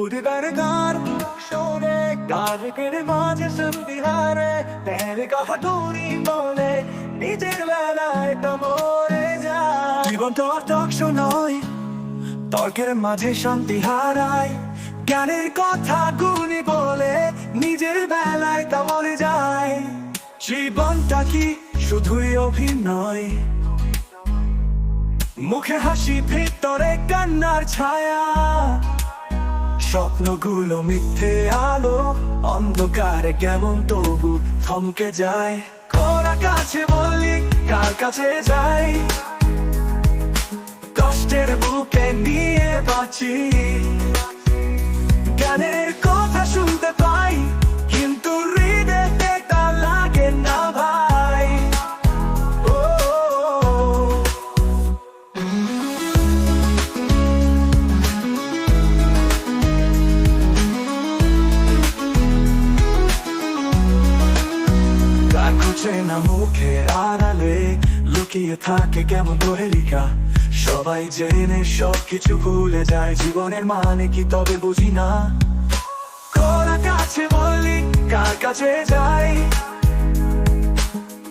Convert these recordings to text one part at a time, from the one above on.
গান শোনে কারকের মাঝে সন্ধিহারে তেরে কথা টুনি বলে, নিজের বেলায় তো মরে যায়। জীবন তো অর্থক্ষ নয় তর্কের মাঝে শান্তি হারায়। জ্ঞানের কথা গুণী বলে, নিজের বেলায় তা মরে যায়। জীবনটা কি শুধুই অভিনয়? মুখে হাসি, ভিতরে কান্নার ছায়া। স্বপ্নগুলো মিথ্যে আলো, অন্ধকারে কেমন তবু থমকে যায়। কোরা কাছে বলি, কার কাছে যাই? কষ্টের বুকে নিয়ে বাঁচি। গান খুঁজে না মুখে আড়ালে লুকিয়ে থাকে কেমন দোহেলিকা সবাই জেনে সব কিছু ভুলে যায়, জীবনের মানে কি তবে বুঝি না। করা কাছে বলি, কার কাছে যাই?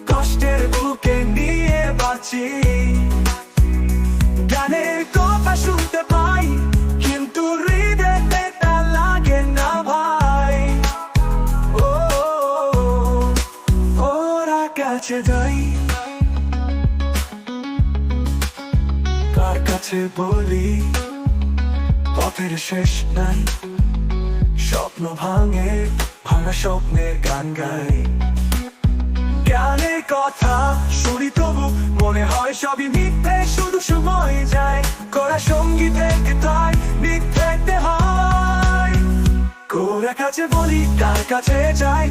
কষ্টের বুকে নিয়ে বাঁচি। কাছে যাই কার কাছে বলি, পথের শেষ নাই। স্বপ্ন ভাঙে, ভাঙা স্বপ্নের গান গাই। কথা শুনি তবু মনে হয় সবই মিথ্যে, শুধু সময় যায়। করা সঙ্গীতে তাই মিথ্যে হয়। কোরা কাছে বলি কার কাছে যাই।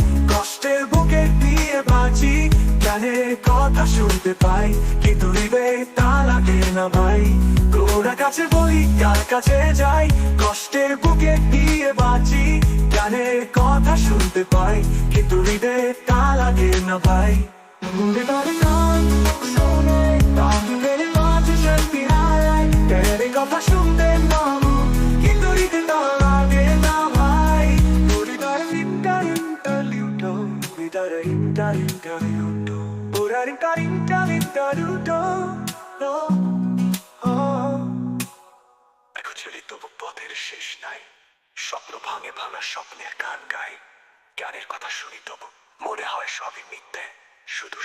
শুনতে পাই কিন্তু হৃদয়ে তা লাগে না ভাই কোরা কাছে বলি কার কাছে যাই কষ্টের বুকে দিয়ে বাঁচি জ্ঞানের কথা শুনতে পাই কিন্তু হৃদয়ে তা লাগে না ভাই হৃদয়ের গান শোনে, তাদের মাঝে শান্তি হারায়, তেরে কথা শুনতে পাবো, কিন্তু হৃদয়ে তা লাগে না Karin, Daru, Do, তবু পথের শেষ নাই। স্বপ্ন ভাঙে ভাঙা স্বপ্নের গান গাই। জ্ঞানের কথা শুনি তবু মনে হয় সবই মিথ্যে। শুধু